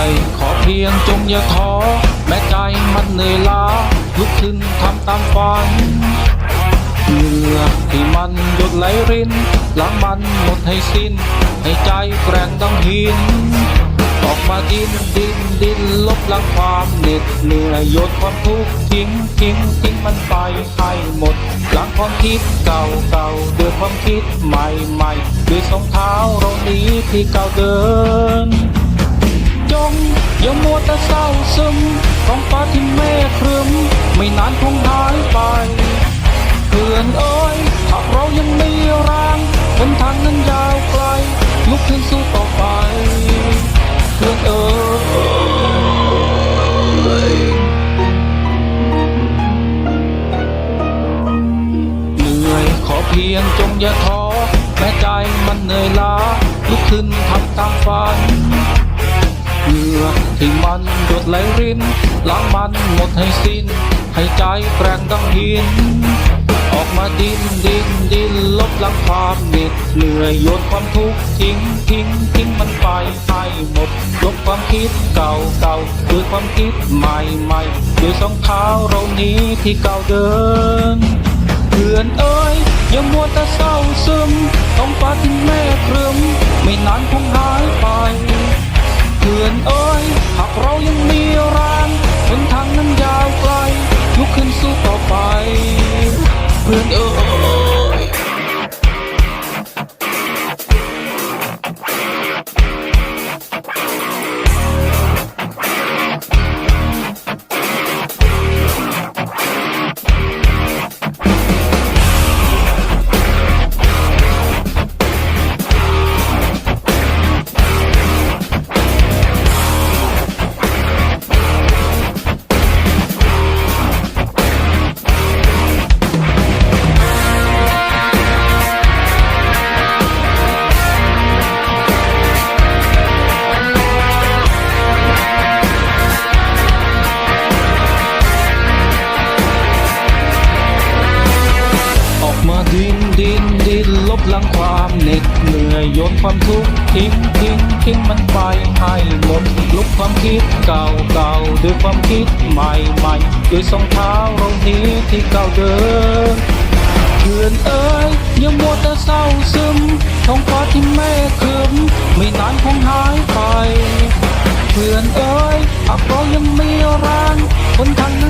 เหนื่อยขอเพียงจงอย่าท้อแม้ใจมันเหนื่อยล้าลุกขึ้นทำตามฝันเหงื่อที่มันหยดไหลรินล้างมันหมดให้สิ้น ให้ใจแกร่งดังหิน ออกมาดินดินดินลบล้างความเหน็ดเหนื่อยโยนความทุกข์ทิ้งทิ้งทิ้งมันไปให้หมดล้างความคิดเก่าเก่าด้วยความคิดใหม่ใหม่ด้วยสองเท้าเรานี้ที่เก่าเดิน งอย่ามัวแต่เศร้าซึมท้องฟ้าที่เมฆครึม ไม่นานคงหายไปเพื่อนเอ้ยหากเรายังมีแรงหนทางนั้นยาวไกล ลุกขึ้นสู้ต่อไปเพื่อนเอ้ยเหนื่อยขอเพียงจงอย่าท้อแม้ใจมันเหนื่อยล้าลุกขึ้นทำตามฝัน เหงื่อที่มันหยดไหลรินล้างมันหมดให้สิ้นให้ใจแกร่งดังหิน ออกมาดินดินดินลบล้างความเหน็ดเหนื่อยโยนความทุกข์ทิ้งทิ้งทิ้งมันไปให้หมดลบความคิดเก่าเก่าด้วยความคิดใหม่ใหม่ด้วยสองเท้าเรานี้ที่เก่าเดินเพื่อนเอ้ยอย่ามัวแต่เศร้าซึมท้องฟ้าที่เมฆครึมไม่นานคงหายไป เพื่อนเอ้ย ลบล้างความเหน็ดเหนื่อยโยนความทุกข์ทิ้งทิ้งทิ้งมันไปให้หมดลบความคิดเก่าเก่าด้วยความคิดใหม่ใหม่ด้วยสองเท้าเรานี้ที่เก่าเดิมเพื่อนเอ้ยยังมัวแต่เศร้าซึมท้องฟ้าที่แม่คืมไม่นานคงหายไป เพื่อนเอ้ยอับเรายังมีแรงคนทางนั้น